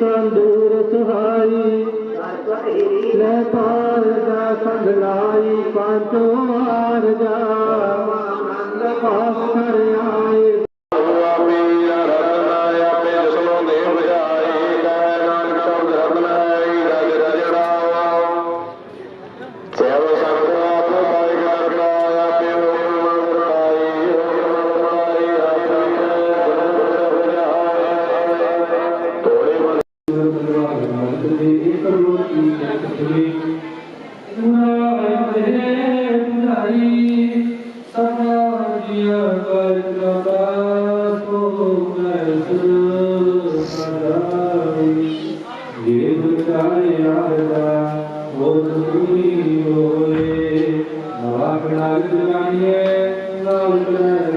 त दूर साई न पढ़ाई पार कर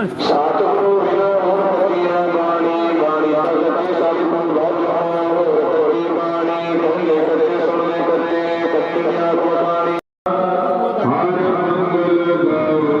ਸਤਿਗੁਰੂ ਬਿਨਾ ਹੋਰ ਕੀਆ ਬਾਣੀ ਬਾਣੀ ਭਗਤ ਸਤਿਗੁਰੂ ਵਾਜਾ ਹੋਰ ਕੋਈ ਬਾਣੀ ਕਹਿੰਦੇ ਕਦੇ ਸੁਣਦੇ ਕਦੇ ਕੱਟੀਆਂ ਗੁਰਬਾਣੀ ਹਰ ਮੰਗਲ ਗਾਵੋ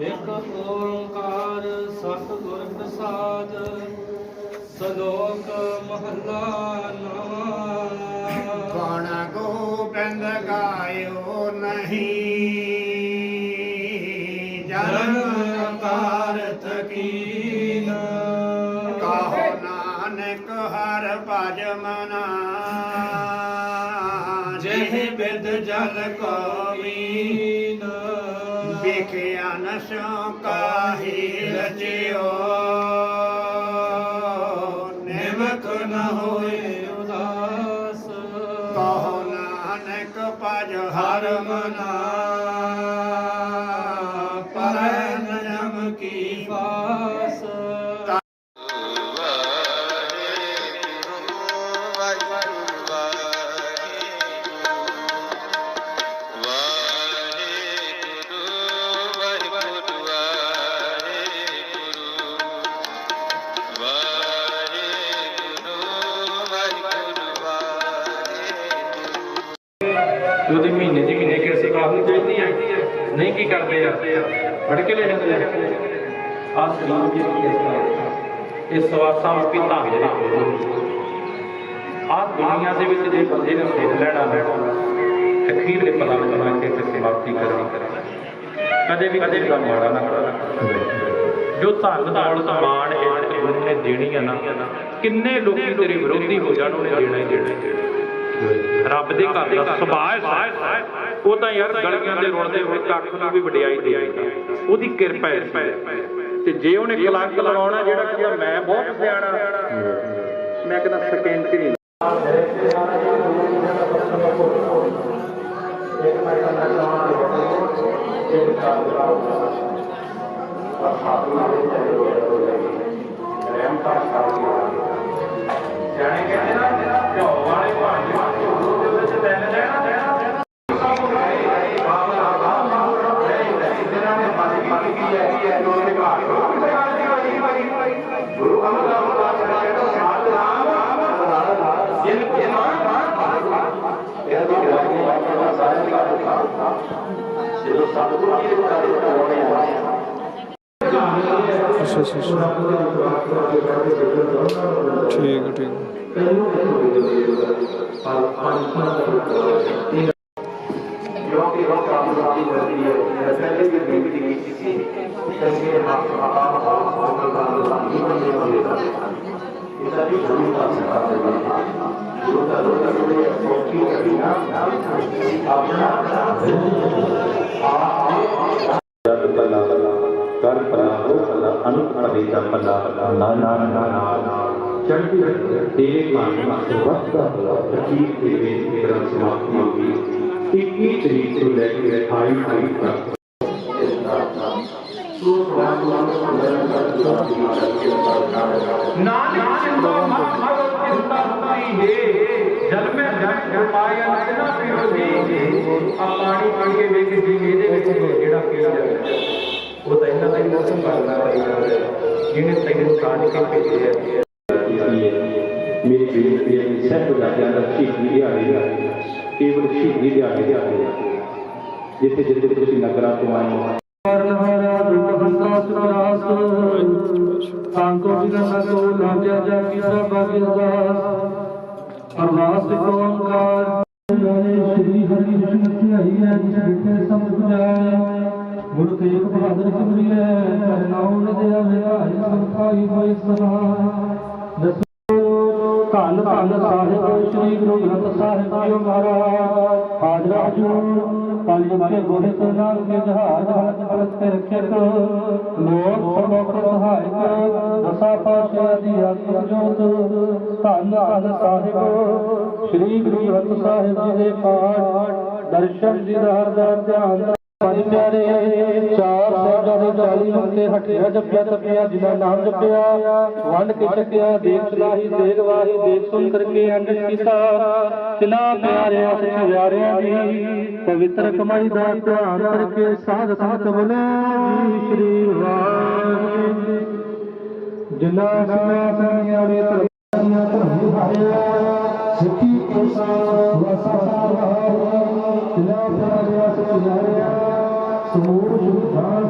ਇੱਕ ਓੰਕਾਰ ਸਤਿਗੁਰ ਪ੍ਰਸਾਦ ਸਲੋਕ ਮਹੱਲਾ ਨਵਾਂ ਕੌਣ ਗੋਬਿੰਦ ਗਾਇਓ ਨਹੀਂ? ਜਨਮ ਕਾਰਤ ਕੀਨ। ਕਹੋ ਨਾਨਕ ਹਰ ਭਜ ਮਨਾ। ਜਿਹ ਬਿਦ ਜਲ ਕੋ ਮੀਨ ਵਿਖਿਆ ਨਸੋ ਕਾਹੀ ਰਚਿਓ। ਨਿਮਕ ਨ ਹੋਏ ਉਦਾਸ। ਕਹੋ ਨਾਨਕ ਭਜ ਹਰ ਮਨਾ। ਉਹਦੀ ਮਹੀਨੇ ਦੀ ਮਹੀਨੇ ਕਿਰਤ ਕਾਫੀ ਚਾਹੀਦੀ ਹੈ ਨਹੀਂ ਕੀ ਕਰਦੇ ਆ? ਫੜ ਕੇ ਲੈ ਜਾਂਦੇ ਆ। ਆਹ ਸਰੀਰ ਦੀ ਕਿਰਪਾ ਇਹ ਸਵਾਸਾਂ ਰੂਪੀ ਧਾਗੇ ਜਿਹੜੇ ਆਹ ਦੁਨੀਆ ਦੇ ਵਿੱਚ ਜੇ ਬੰਦੇ ਨੇ ਸਿੱਖ ਲੈਣਾ ਲੈਣਾ ਅਖੀਰਲੇ ਪਲਾਂ ਵਿੱਚ ਬਣਾ ਕੇ ਤੇ ਸਮਾਪਤੀ ਕਰਨੀ ਕਦੇ ਵੀ ਕਦੇ ਵੀ ਮਾੜਾ ਨਾ ਕਰਨਾ ਜੋ ਧਨ ਦੌਲਤ ਮਾਣ ਇੱਜ਼ਤ ਨੇ ਦੇਣੀ ਆ ਨਾ, ਕਿੰਨੇ ਲੋਕੀ ਤੇਰੇ ਵਿਰੋਧੀ ਹੋ ਜਾਣ, ਉਹਨੇ ਦੇਣਾ ਦੇਣਾ ਹੀ ਦੇਣਾ। ਰੱਬ ਦੇ ਘਰ ਦਾ ਸੁਭਾਅ ਹੈ ਉਹ ਤਾਂ ਯਾਰ ਗਲੀਆਂ ਦੇ ਰੁਲਦੇ ਹੋਏ ਕੱਖ ਨੂੰ ਵੀ ਵਡਿਆਈ ਦੇ ਉਹਦੀ ਕਿਰਪਾ ਹੈ ਤੇ ਜੇ ਉਹਨੇ ਕਲੰਕ ਲਗਾਉਣਾ ਜਿਹੜਾ ਕਹਿੰਦਾ ਮੈਂ ਬਹੁਤ ਸਿਆਣਾ। ਮੈਂ ਕਹਿੰਦਾ ਸਕਿੰਟ ਹੀ ਨਹੀਂ ਸਿਆਣੇ ਕਹਿੰਦੇ ਨਾ ਘਿਓ ਵਾਲੇ ਭਾਂਡੇ ਝੋਲੋ ਦੇ ਵਿੱਚ ਤਿੰਨ ਦੇਣਾ ਦੇਣਾ ਅੱਛਾ ਅੱਛਾ ਅੱਛਾ ਠੀਕ ਹੈ, ਠੀਕ ਹੈ। ਜਦ ਪੱਲਾ ਕਰ ਪੱਲਾ ਹੋ ਪੱਲਾ ਅਨੁਪ ਪਰੇ ਦਾ ਪੱਲਾ ਨਾ ਨਾ ਨਾ ਨਾ ਚੜ੍ਹਦੀ ਤੇਰੇ ਮਾਨ ਵਸਦਾ ਪ੍ਰਤੀਕ ਦੇ ਵਿੱਚ ਮੇਰਾ ਸਮਾਪਤੀ ਹੋ ਗਈ 21 ਤਰੀਕ ਤੋਂ ਲੈ ਕੇ 28 ਤਰੀਕ ਤੱਕ ਨਾਨਕ ਚਿੰਤਾ ਮਤ ਮਤ ਚਿੰਤਾ ਸੁਤੀ ਹੈ ਜਲ ਮੈਂ ਜਟ ਪਾਇਆ ਨਾ ਫਿਰੋਦੀ ਆ ਪਾਣੀ ਪੀਏ ਵੇਖ ਜੀ ਇਹਦੇ ਵਿੱਚ ਜਿਹੜਾ ਪੀ ਜਾਂਦਾ? ਉਹ ਤਾਂ ਇਹਨਾਂ ਦਾ ਹੀ ਮੌਸਮ ਬਣਦਾ ਹੈ ਜਿਹਨੇ ਤੈਨੂੰ ਕਾਢ ਕੇ ਭੇਜਿਆ ਹੈ ਮੇਰੀ ਬੇਨਤੀ ਹੈ ਕਿ ਸਭ ਰਾਜਾਂ ਦਾ ਸ਼ਹੀਦੀ ਦਿਹਾੜੇ ਕੇਵਲ ਸ਼ਹੀਦੀ ਦਿਹਾੜੇ ਦਿਹਾੜੇ ਜਿੱਥੇ ਜਿੱਥੇ ਤੁਸੀਂ ਨਗਰਾਂ ਤੋਂ ਆਏ ਹੋ। ਹਰਾ ਦੁਖ ਹੰਤਾ ਸੁਰਾਸ ਤਾਂਕੋ ਬਿਨਾ ਕੋ ਲਾਗਿਆ ਜਾ ਕੀਤਾ ਬਾਗੀ ਅਰਦਾਸ ਅਰਦਾਸ ਜਿਸ ਵਿਖੇ ਸਮਝ ਜਾਏ ਗੁਰ ਤੇਗ ਬਹਾਦਰ ਸਿਮਰੀ ਹੈ ਨਾਉ ਦੇ ਵਿਹਾਰ ਸੰਖਾਈ ਹੋਈ ਦਸੋ ਧੰਨ ਧੰਨ ਸਾਹਿਬ ਸ੍ਰੀ ਗੁਰੂ ਗ੍ਰੰਥ ਸਾਹਿਬ ਜੀ ਮਹਾਰਾਜ ਹਾਜ਼ਰਾ ਜੂ ਪੰਜ ਮਕੇ ਗੋਹੇ ਤੋਂ ਨਾਲ ਕੇ ਜਹਾਜ਼ ਹਲਕ ਹਲਕ ਤੇ ਰੱਖਿਅਕ ਲੋਕ ਸਮੋਕ ਸਹਾਇਕ ਦਸਾ ਪਾਸ਼ਾ ਦੀ ਆਤਮ ਜੋਤ ਧੰਨ ਧੰਨ ਸਾਹਿਬ, ਸ੍ਰੀ ਗੁਰੂ ਗ੍ਰੰਥ ਸਾਹਿਬ ਜੀ ਦੇ ਪਾਠ। ਦਰਸ਼ਨ ਦੀਦਾਰ ਦਾ ਧਿਆਨ ਪੰਜ ਪਿਆਰੇ ਚਾਰ ਸਾਹਿਬਾਂ ਦੇ ਚਾਲੀ ਮੰਤੇ ਹਟਿਆ ਜਪਿਆ ਤਪਿਆ, ਜਿਨ੍ਹਾਂ ਨਾਮ ਜਪਿਆ। ਵੰਡ ਕੇ ਚੱਕਿਆ, ਦੇਖ ਸਲਾਹੀ, ਦੇਖ ਵਾਹੀ ਦੇਖ ਸੁਣ ਕਰਕੇ ਅੰਡਿਤ ਕੀਤਾ। ਤਿਨਾ ਪਿਆਰਿਆਂ ਸੇ ਪਿਆਰਿਆਂ ਦੀ ਪਵਿੱਤਰ ਕਮਾਈ ਦਾ ਧਿਆਨ ਕਰਕੇ ਸਾਧ ਸੰਗਤ ਬੋਲੇ ਸ਼੍ਰੀ ਵਾਹਿਗੁਰੂ ਜਿਨ੍ਹਾਂ ਸਿੰਘਾਂ ਸਿੰਘਾਂ ਵਾਲੇ ਧਰਮਾਂ ਧਰਮੀ ਸਿੱਖੀ ਕੋਸਾ ਵਸਾ ਹਾਰਿਆ ਸਮੂਹ ਸੁਧਾਰ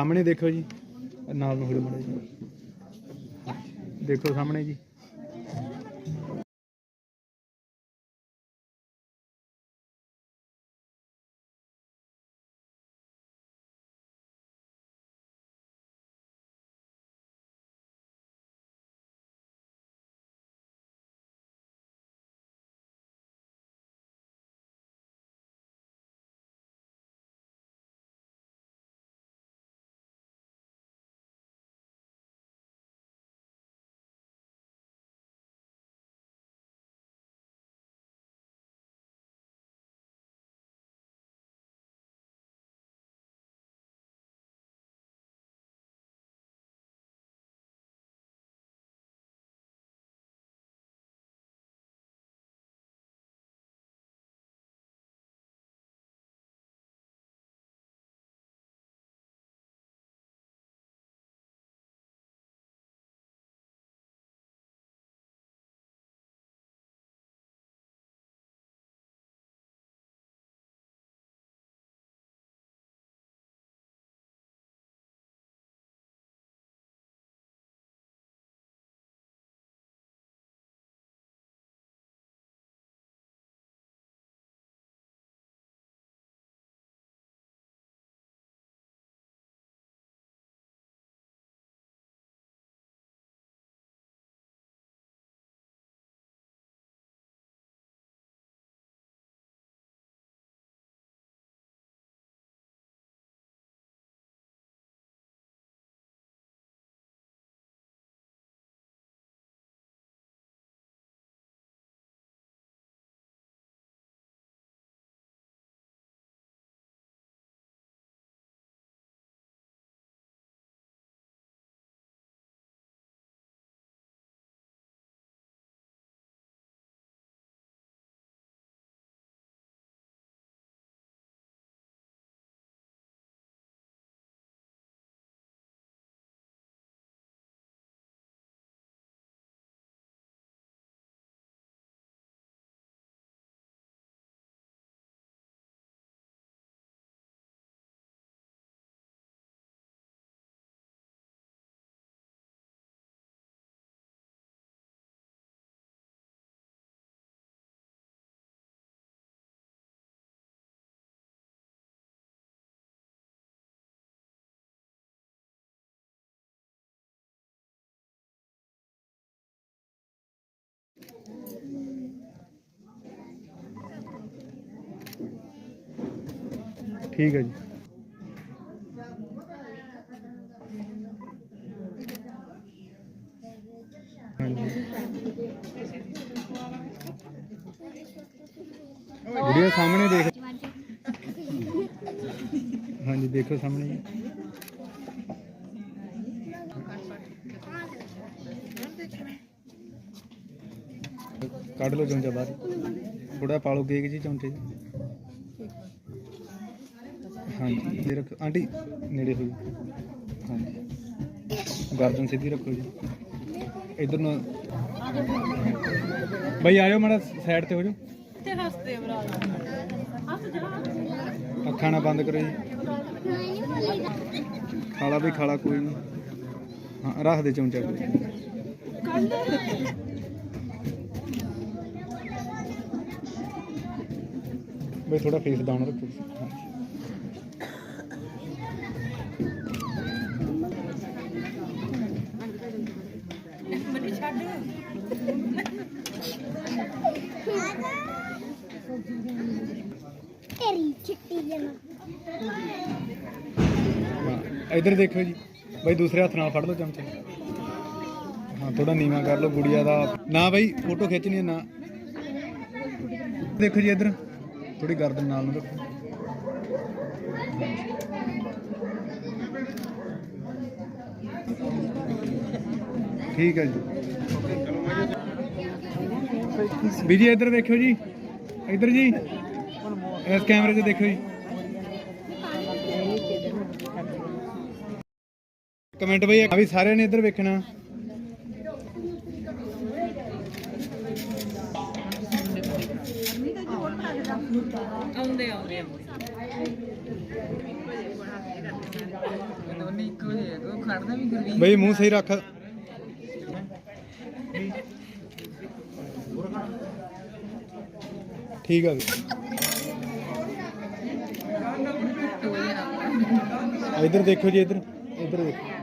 ਸਾਹਮਣੇ ਦੇਖੋ ਜੀ। ਨਾਲ ਨੂੰ ਹੋੜੇ ਮੜੇ ਜੀ ਦੇਖੋ ਸਾਹਮਣੇ ਜੀ। ਠੀਕ ਹੈ ਜੀ ਹਾਂਜੀ ਗੁੜੀਆ ਸਾਹਮਣੇ ਦੇਖ ਹਾਂਜੀ ਦੇਖੋ ਸਾਹਮਣੇ ਜੀ ਕੱਢ ਲਓ ਚਮਚਾ ਬਾਹਰ ਥੋੜਾ ਪਾ ਲਓ ਕੇਕ ਜੀ ਚਮਚੇ 'ਚ। ਹਾਂਜੀ ਇਹ ਰੱਖ ਆਂਟੀ ਨੇੜੇ ਹੋ ਜੀ ਹਾਂਜੀ। ਗਰਦਨ ਸਿੱਧੀ ਰੱਖੋ ਜੀ। ਇਧਰ ਨੂੰ ਬਈ ਆਇਓ ਮਾੜਾ ਸਾਈਡ ਤੇ ਹੋ ਜਾਓ। ਤੇ ਹੱਸਦੇ ਭਰਾ। ਹੱਸ ਜਾ। ਅੱਖਾਂ ਨਾ ਬੰਦ ਕਰੋ ਜੀ। ਖਾਲਾ ਵੀ ਖਾਲਾ ਕੋਈ ਨਹੀਂ ਹਾਂ ਰੱਖ ਦੇ ਚਮਚਾ। ਕੋਈ ਬਈ ਥੋੜਾ ਫੇਸ ਡਾਊਨ ਰੱਖੋ ਹਾਂਜੀ। ਮੈਨੂੰ ਛੱਡ ਤੇਰੀ ਚਿੱਟੀ ਜਨਾ ਹਾਂ ਇਧਰ ਦੇਖਿਓ ਜੀ। ਬਾਈ, ਦੂਸਰੇ ਹੱਥ ਨਾਲ ਫੜ ਲਓ ਚਮਚਾ। ਹਾਂ ਥੋੜਾ ਨੀਵਾ ਕਰ ਲਓ, ਗੁੜੀਆ ਦਾ। ਨਾ ਬਾਈ, ਫੋਟੋ ਖਿੱਚਣੀ ਹੈ, ਨਾ। ਦੇਖੋ ਜੀ ਇਧਰ। ਥੋੜੀ ਗਰਦਨ ਨਾਲ ਨੂੰ ਰੱਖੋ। ਠੀਕ ਹੈ ਜੀ। ਬੀਜੀ ਇੱਧਰ ਦੇਖਿਓ ਜੀ। ਇੱਧਰ ਜੀ। ਇਸ ਕੈਮਰੇ 'ਚ ਦੇਖਿਓ ਜੀ। ਕਮੈਂਟ ਬਈ, ਆ ਵੀ ਸਾਰਿਆਂ ਨੇ ਇੱਧਰ ਵੇਖਣਾ। ਆਉਂਦੇ ਆਉਂਦੇ ਆਉਂਦੇ ਕੱਢਦਾ ਵੀ ਗੁਰਵੀਰ ਬਈ, ਮੂੰਹ ਸਹੀ ਰੱਖ। ਠੀਕ ਆ ਵੀ ਇੱਧਰ ਦੇਖੋ ਜੀ, ਇੱਧਰ ਇੱਧਰ ਦੇਖੋ।